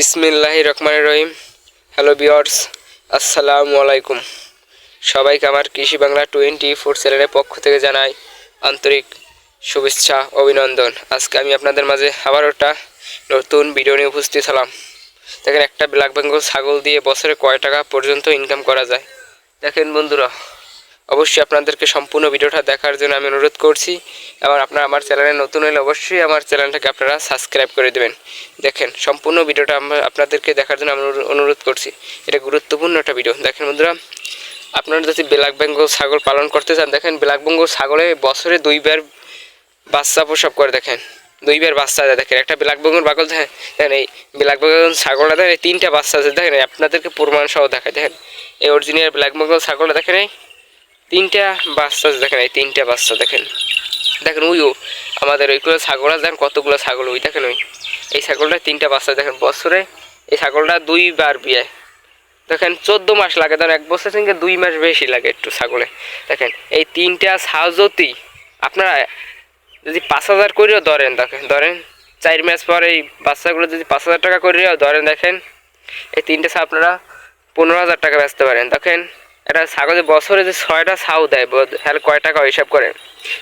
বিসমিল্লাহ রহমান রহিম। হ্যালো বিয়ার্স আসসালামু আলাইকুম। সবাইকে আমার কৃষি বাংলা টোয়েন্টি ফোর চ্যানেলের পক্ষ থেকে জানাই আন্তরিক শুভেচ্ছা, অভিনন্দন। আজকে আমি আপনাদের মাঝে আবার একটা নতুন ভিডিও নিয়ে উপস্থিত হলাম। দেখেন, একটা ব্ল্যাক বেঙ্গল ছাগল দিয়ে বছরে কয় টাকা পর্যন্ত ইনকাম করা যায়? দেখেন বন্ধুরা অবশ্যই আপনাদেরকে সম্পূর্ণ ভিডিওটা দেখার জন্য আমি অনুরোধ করছি। এবং আপনারা আমার চ্যানেলে নতুন হলে অবশ্যই আমার চ্যানেলটাকে আপনারা সাবস্ক্রাইব করে দেবেন। দেখেন, সম্পূর্ণ ভিডিওটা আপনাদেরকে দেখার জন্য আমি অনুরো- অনুরোধ করছি। এটা গুরুত্বপূর্ণ একটা ভিডিও। দেখেন বন্ধুরা, আপনারা যদি ব্ল্যাক বেঙ্গল ছাগল পালন করতে চান, দেখেন ব্ল্যাক বেঙ্গল ছাগলে বছরে দুইবার বাচ্চা প্রসব করে, দেখেন। দুইবার বাচ্চা দেয়, দেখেন। একটা ব্ল্যাক বেঙ্গল বাগল দেখেন এই ব্ল্যাক বেঙ্গল ছাগলটা, দেখেন, এই তিনটা বাচ্চা আছে, দেখেন আপনাদেরকে প্রমাণ সহ দেখায়, দেখেন। এই অরিজিনাল ব্ল্যাক বেঙ্গল ছাগলটা, দেখেন এই তিনটা বাচ্চা দেখেন এই তিনটা বাচ্চা, দেখেন। দেখেন ওই আমাদের ওইগুলো ছাগল দেখেন কতগুলো ছাগল ওই দেখেন ওই। এই ছাগলটা তিনটা বাচ্চা, দেখেন, বছরে এই ছাগলটা দুইবার বিয়ে দেখেন, চোদ্দ মাস লাগে, ধরেন এক বছর থেকে দুই মাস বেশি লাগে একটু ছাগলে। দেখেন, এই তিনটা সাহায্যতি আপনারা যদি পাঁচ হাজার করেও ধরেন, দেখেন, ধরেন, চার মাস পর এই বাচ্চাগুলো যদি পাঁচ হাজার টাকা করেও ধরেন, দেখেন, এই তিনটে ছাউ আপনারা পনেরো হাজার টাকা বেচতে পারেন। দেখেন এটা ছাগলের বছরে যে ছয়টা ছাউ দেয় তাহলে কয় টাকা হিসাব করেন?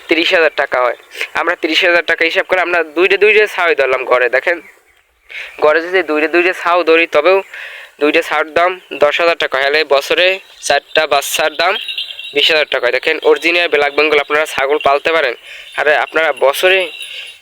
তিরিশ হাজার টাকা হয়। আমরা তিরিশ হাজার টাকা হিসাব করে আমরা দুইটা দুইটা ছাউই ধরলাম ঘরে, দেখেন। ঘরে যদি দুইটা দুইটা ছাউ ধরি, তবেও দুইটা ছাউর দাম দশ হাজার টাকা তাহলে বছরে চারটা বাচ্চার দাম বিশ হাজার টাকা দেখেন, অরিজিনাল ব্ল্যাক বেঙ্গল, আপনারা ছাগল পালতে পারেন। আর, আপনারা বছরে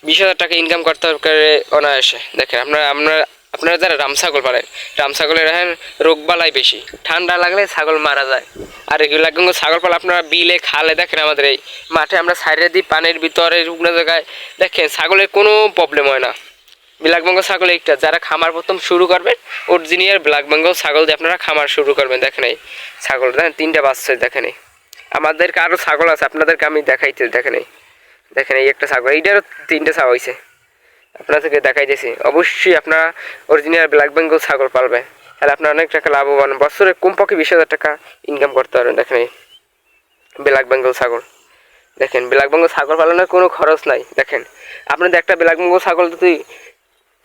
বিশ হাজার টাকা ইনকাম করতে পারে অনায়াসে। দেখেন আপনারা আপনারা আপনারা যারা রাম ছাগল পালেন, রাম ছাগলের দেখেন রোগবালাই বেশি। ঠান্ডা লাগলে ছাগল মারা যায়। আর ব্ল্যাক বেঙ্গল ছাগল পালে, আপনারা বিলে, খালে দেখেন আমাদের এই মাঠে আমরা সাইডে দিই, পানির ভিতরে শুকনো জায়গায় দেখেন ছাগলের কোনো প্রবলেম হয় না। ব্ল্যাক বেঙ্গল ছাগল একটা, যারা খামার প্রথম শুরু করবেন, অরিজিনিয়াল ব্ল্যাক বেঙ্গল ছাগল দিয়ে আপনারা খামার শুরু করবেন, দেখেন এই ছাগল, দেখেন তিনটা বাচ্চা, দেখেন এই। আমাদেরকে আরও ছাগল আছে, আপনাদেরকে আমি দেখাইতে, দেখেন এই। দেখেন এই একটা ছাগল, এইটারও তিনটে ছাগল হয়েছে আপনাদেরকে দেখাইতেছি অবশ্যই আপনারা অরিজিনাল ব্ল্যাক বেঙ্গল ছাগল পালবেন তাহলে আপনার অনেক টাকা লাভবান। বছরে কমপক্ষে বিশ হাজার টাকা ইনকাম করতে পারবেন, দেখেন এই ব্ল্যাক বেঙ্গল ছাগল। দেখেন ব্ল্যাক বেঙ্গল ছাগল পালনের কোনো খরচ নাই, দেখেন। আপনাদের একটা ব্ল্যাক বেঙ্গল ছাগল যদি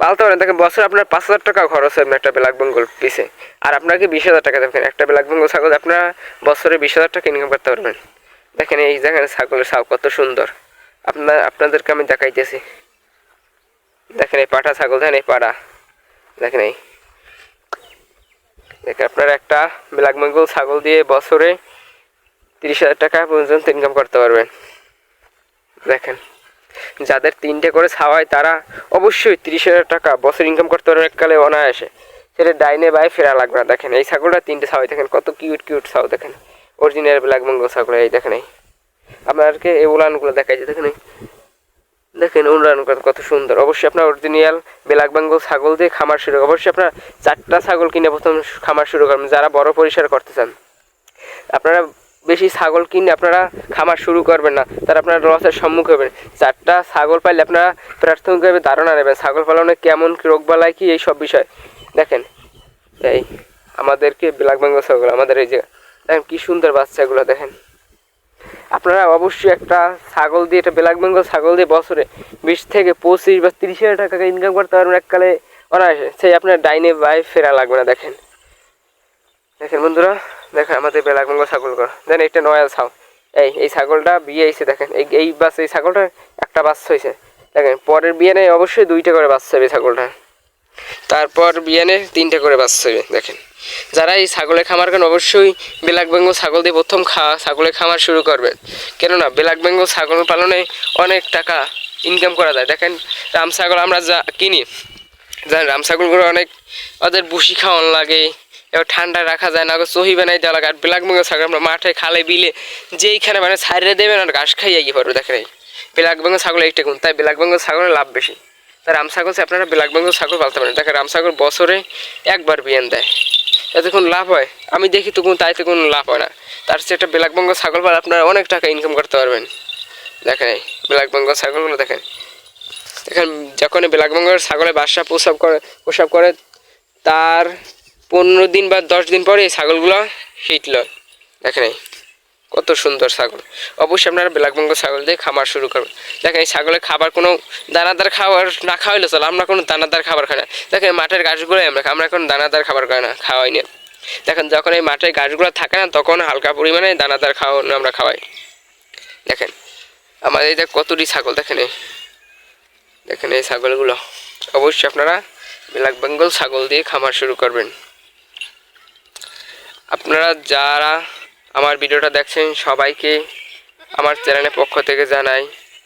পালতে পারেন, দেখেন, বছরে আপনার পাঁচ হাজার টাকা খরচ হবে একটা ব্ল্যাক বেঙ্গল পিসে আর আপনাকে বিশ হাজার টাকা দেখেন, একটা ব্ল্যাক বেঙ্গল ছাগল আপনারা বছরে বিশ হাজার টাকা ইনকাম করতে পারবেন। দেখেন এই, দেখেন ছাগলের ছাউ কত সুন্দর। আপনার, আপনাদেরকে আমি দেখাইতেছি দেখেন এই পাঠা ছাগল, দেখেন এই পাড়া। দেখেন এই। দেখেন আপনার একটা ব্ল্যাক বেঙ্গল ছাগল দিয়ে বছরে তিরিশ হাজার টাকা পর্যন্ত ইনকাম করতে পারবেন। দেখেন, যাদের তিনটে করে ছাওয়ায় তারা অবশ্যই তিরিশ হাজার টাকা বছর ইনকাম করতে পারবেন এককালে অনায়াসে। সেটা ডাইনে বাই ফেরা লাগবে না। দেখেন, এই ছাগলটা তিনটে ছাওয়াই দেখেন কত কিউট কিউট ছাও, দেখেন। অরিজিনাল ব্ল্যাক বেঙ্গল ছাগল, এই দেখেন এই। আপনাদেরকে এই উলানগুলো দেখাইছে দেখেন এই। দেখেন উলান কত- কত সুন্দর। অবশ্যই আপনার অরিজিনাল ব্ল্যাক বেঙ্গল ছাগল দিয়ে খামার শুরু অবশ্যই আপনার চারটা ছাগল কিনে প্রথম খামার শুরু করবেন, যারা বড় পরিসর করতে চান। আপনারা বেশি ছাগল কিনে আপনারা খামার শুরু করবেন না, তার আপনারা লসের সম্মুখীন হবেন। চারটা ছাগল পাইলে আপনারা প্রাথমিকভাবে ধারণা নেবেন, ছাগল পালনে কেমন কি রোগবালাই কি এই সব বিষয়। দেখেন, এই আমাদেরকে ব্ল্যাক বেঙ্গল ছাগল, আমাদের এই যে, দেখেন কি সুন্দর বাচ্চাগুলো, দেখেন। আপনারা অবশ্যই একটা ছাগল দিয়ে, একটা ব্ল্যাক বেঙ্গল ছাগল দিয়ে বছরে বিশ থেকে পঁচিশ বা তিরিশ হাজার টাকা ইনকাম করতে পারবেন এককালে অনায়াসে। সেই আপনার ডাইনে বাই ফেরা লাগবে না, দেখেন। দেখেন বন্ধুরা, দেখেন আমাদের ব্ল্যাক বেঙ্গল ছাগল কর। দেন একটা নয়া ছাও এই এই ছাগলটা বিয়ে হয়েছে, দেখেন। এই এই বাস, এই ছাগলটা একটা বাচ্চা হয়েছে। দেখেন, পরের বিয়ে নেই, অবশ্যই দুইটা করে বাচ্চা হবে ছাগলটা তারপর বিয়ানে তিনটে করে বাচ্চা হবে, দেখেন। যারা এই ছাগলের খামার করেন, অবশ্যই ব্ল্যাক বেঙ্গল ছাগল দিয়ে প্রথম খা, ছাগলের খামার শুরু করবেন কেননা, ব্ল্যাক বেঙ্গল ছাগল পালনে অনেক টাকা ইনকাম করা যায়। দেখেন, রাম ছাগল আমরা যা কিনি, জানেন, রাম ছাগলগুলো অনেক ওদের বুসি খাওয়ান লাগে, এবার ঠান্ডা রাখা যায় না, ওকে চহি বানাই দেওয়া লাগে। আর ব্ল্যাক বেঙ্গল ছাগল আমরা মাঠে খালে বিলে যেইখানে মানে ছাড়িয়ে দেবেন আর ঘাস খাইয়ে গিয়ে পারব দেখেন ব্ল্যাক বেঙ্গল ছাগল এইটা গুণ, তাই ব্ল্যাক বেঙ্গল ছাগলের লাভ বেশি। তাই রাম ছাগল আপনারা ব্ল্যাক বেঙ্গল ছাগল পালতে পারেন। দেখেন, রাম ছাগল বছরে একবার বিয়ান দেয়। এতে কোনো লাভ হয়? আমি দেখি তো কোনো তাইতে কোনো লাভ হয় না। তার চেয়ে একটা ব্ল্যাক বেঙ্গল ছাগল পালে আপনারা অনেক টাকা ইনকাম করতে পারবেন। দেখেন এই ব্ল্যাক বেঙ্গল ছাগলগুলো দেখেন। দেখেন যখন এই ব্ল্যাক বেঙ্গল ছাগলের বাসা প্রসাব করে প্রসাব করে, তার পনেরো দিন বা দশ দিন পরে এই ছাগলগুলো হিট লয় দেখেন এই। কত সুন্দর ছাগল। অবশ্যই আপনারা ব্ল্যাক বেঙ্গল ছাগল দিয়ে খামার শুরু করবেন। দেখেন, এই ছাগলের খাবার কোনো দানাদার খাবার না খাওয়াইলে চলো, আমরা কোনো দানাদার খাবার খাই না। দেখেন মাঠের গাছগুলোই আমরা। আমরা কোনো দানাদার খাবার খাই না, খাওয়াই না। দেখেন, যখন এই মাঠের গাছগুলো থাকে না, তখন হালকা পরিমাণে দানাদার খাওয়ানো আমরা খাওয়াই। দেখেন, আমাদের যে কতটি ছাগল, দেখেন এই। দেখেন এই ছাগলগুলো। অবশ্যই আপনারা ব্ল্যাক বেঙ্গল ছাগল দিয়ে খামার শুরু করবেন। আপনারা যারা আমার ভিডিওটা দেখছেন সবাইকে, আমার চ্যানেলের পক্ষ থেকে জানাই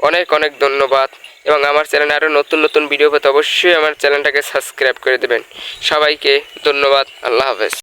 অনেক অনেক ধন্যবাদ এবং আমার চ্যানেলে আরও নতুন নতুন ভিডিও পেতে অবশ্যই আমার চ্যানেলটাকে সাবস্ক্রাইব করে দেবেন। সবাইকে ধন্যবাদ, আল্লাহ হাফেজ।